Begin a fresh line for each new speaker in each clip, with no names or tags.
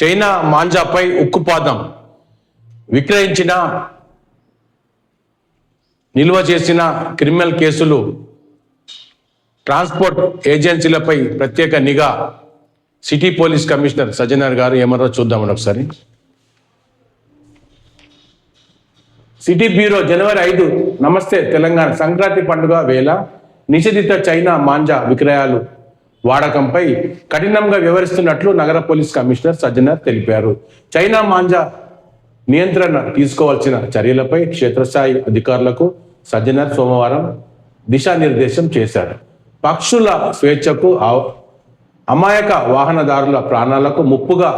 China మాంజాపై ఉక్కుపాదం విక్రయించిన నిల్వ చేసిన క్రిమినల్ కేసులు ట్రాన్స్పోర్ట్ ఏజెన్సీలపై ప్రత్యేక నిఘా. సిటీ పోలీస్ కమిషనర్ సజ్జనర్ గారు ఏమన్నారో చూద్దామని ఒకసారి. సిటీ బ్యూరో జనవరి ఐదు నమస్తే తెలంగాణ సంక్రాంతి పండుగ వేళ నిషేధిత చైనా మాంజా విక్రయాలు వాడకంపై కఠినంగా వివరిస్తున్నట్లు నగర పోలీస్ కమిషనర్ సజ్జనర్ తెలిపారు. చైనా మాంజా నియంత్రణ తీసుకోవాల్సిన చర్యలపై క్షేత్రస్థాయి అధికారులకు సజ్జనర్ సోమవారం దిశానిర్దేశం చేశారు. పక్షుల స్వేచ్ఛకు అమాయక వాహనదారుల ప్రాణాలకు ముప్పుగా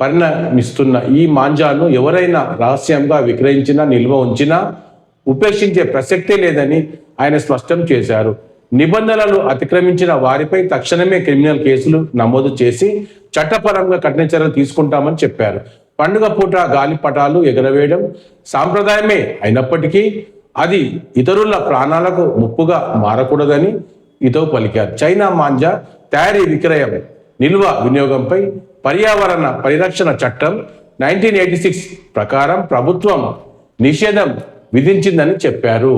పరిణమిస్తున్న ఈ మాంజాను ఎవరైనా రహస్యంగా విక్రయించినా నిల్వ ఉంచినా ఉపేక్షించే ప్రసక్తే లేదని ఆయన స్పష్టం చేశారు. నిబంధనలు అతిక్రమించిన వారిపై తక్షణమే క్రిమినల్ కేసులు నమోదు చేసి చట్టపరంగా కఠిన చర్యలు తీసుకుంటామని చెప్పారు. పండుగ పూట గాలిపటాలు ఎగరవేయడం సాంప్రదాయమే అయినప్పటికీ అది ఇతరుల ప్రాణాలకు ముప్పుగా మారకూడదని ఇతో పలికారు. చైనా మాంజా తయారీ విక్రయం నిల్వ వినియోగంపై పర్యావరణ పరిరక్షణ చట్టం నైన్టీన్ ఎయిటీ సిక్స్ ప్రకారం ప్రభుత్వం నిషేధం విధించిందని చెప్పారు.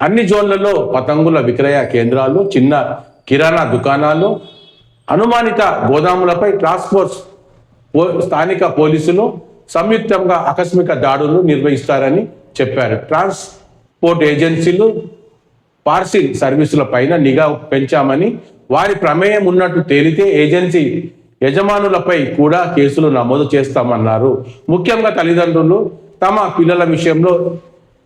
అన్ని జోన్లలో పతంగుల విక్రయ కేంద్రాలు చిన్న కిరాణా దుకాణాలు అనుమానిత గోదాములపై టాస్క్ ఫోర్స్ స్థానిక పోలీసులు సంయుక్తంగా ఆకస్మిక దాడులు నిర్వహిస్తారని చెప్పారు. ట్రాన్స్పోర్ట్ ఏజెన్సీలు పార్సిల్ సర్వీసుల పైన నిఘా పెంచామని వారి ప్రమేయం ఉన్నట్టు తేలితే ఏజెన్సీ యజమానులపై కూడా కేసులు నమోదు చేస్తామన్నారు. ముఖ్యంగా తల్లిదండ్రులు తమ పిల్లల విషయంలో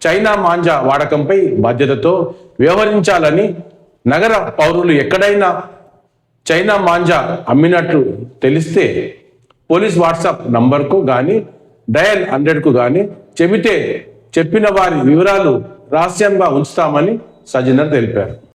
చైనా మాంజా వాడకంపై బాధ్యతతో వ్యవహరించాలని నగర పౌరులు ఎక్కడైనా చైనా మాంజా అమ్మినట్లు తెలిస్తే పోలీస్ వాట్సాప్ నంబర్కు కానీ డయల్ హండ్రెడ్కు కానీ చెబితే చెప్పిన వారి వివరాలు రహస్యంగా ఉంచుతామని సజ్జనర్ తెలిపారు.